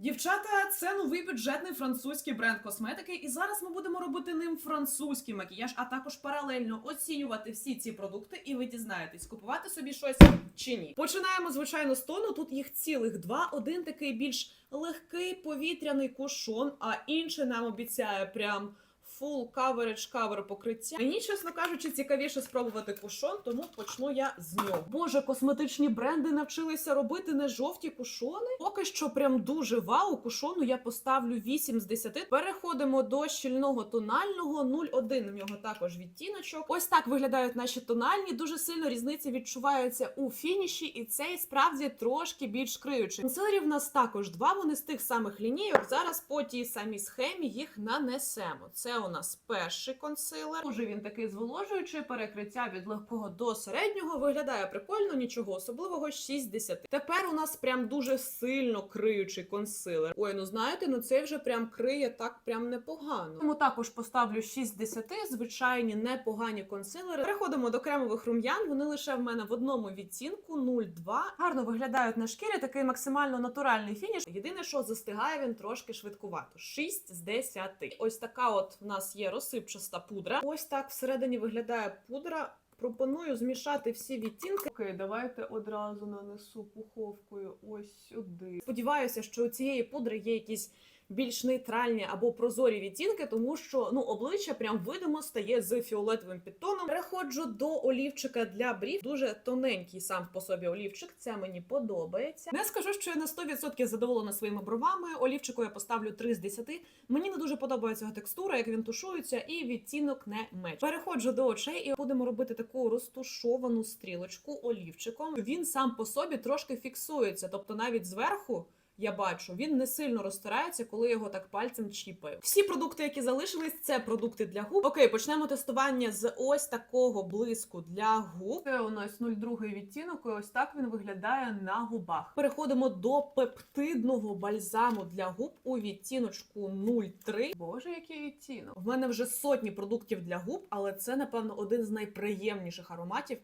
Дівчата, це новий бюджетний французький бренд косметики, і зараз ми будемо робити ним французький макіяж, а також паралельно оцінювати всі ці продукти, і ви дізнаєтесь, купувати собі щось чи ні. Починаємо звичайно з тону. Тут їх цілих два. Один такий більш легкий повітряний кушон, а інший нам обіцяє прям. Full coverage cover покриття. Мені, чесно кажучи, цікавіше спробувати кушон, тому почну я з нього. Боже, косметичні бренди навчилися робити не жовті кушони. Поки що прям дуже вау. Кушону я поставлю 8 з 10. Переходимо до щільного тонального 0,1 в нього також відтіночок. Ось так виглядають наші тональні. Дуже сильно різниця відчувається у фініші, і цей справді трошки більш криючий. Консилерів в нас також два. Вони з тих самих лінійок. Зараз по тій самій схемі їх нанесемо. Це у нас перший консилер. Дуже він такий зволожуючий, перекриття від легкого до середнього. Виглядає прикольно, нічого особливого. 6 10. Тепер у нас прям дуже сильно криючий консилер. Ой, ну знаєте, ну цей вже прям криє так прям непогано. Тому також поставлю 6 10, звичайні непогані консилери. Переходимо до кремових рум'ян. Вони лише в мене в одному відтінку 0,2. Гарно виглядають на шкірі. Такий максимально натуральний фініш. Єдине, що застигає він трошки швидкувато. 6 з 10. Ось така от нас є розсипчаста пудра. Ось так всередині виглядає пудра. Пропоную змішати всі відтінки. Окей, давайте одразу нанесу пуховкою ось сюди. Сподіваюся, що у цієї пудри є якісь більш нейтральні або прозорі відтінки, тому що ну обличчя прям видимо стає з фіолетовим підтоном. Переходжу до олівчика для брів. Дуже тоненький сам по собі олівчик. Це мені подобається. Не скажу, що я на 100% задоволена своїми бровами. Олівчику я поставлю 3 з 10. Мені не дуже подобається його текстура, як він тушується, і відтінок не меч. Переходжу до очей і будемо робити таку розтушовану стрілочку олівчиком. Він сам по собі трошки фіксується, тобто навіть зверху. Я бачу, він не сильно розтирається, коли його так пальцем чіпаю. Всі продукти, які залишились, це продукти для губ. Окей, почнемо тестування з ось такого блиску для губ. Це у нас 02 відтінок, і ось так він виглядає на губах. Переходимо до пептидного бальзаму для губ у відтіночку 03. Боже, який відтінок! В мене вже сотні продуктів для губ, але це, напевно, один з найприємніших ароматів.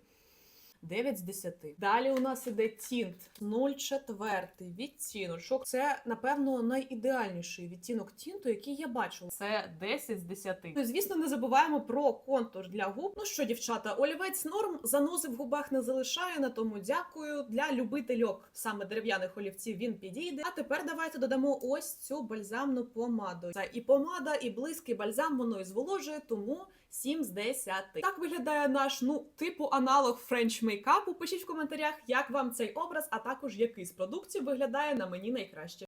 9 з 10. Далі у нас іде тінт 0,4 відтіночок. Це, напевно, найідеальніший відтінок тінту, який я бачила. Це 10 з 10. Ну, звісно, не забуваємо про контур для губ. Ну що, дівчата, олівець норм, заноси в губах не залишає, на тому дякую. Для любительок саме дерев'яних олівців він підійде. А тепер давайте додамо ось цю бальзамну помаду. Це і помада, і близький бальзам воно і зволожує, тому 7 з 10. Так виглядає наш, ну, типу аналог френч мейкапу. Пишіть в коментарях, як вам цей образ, а також який з продуктів виглядає на мені найкраще.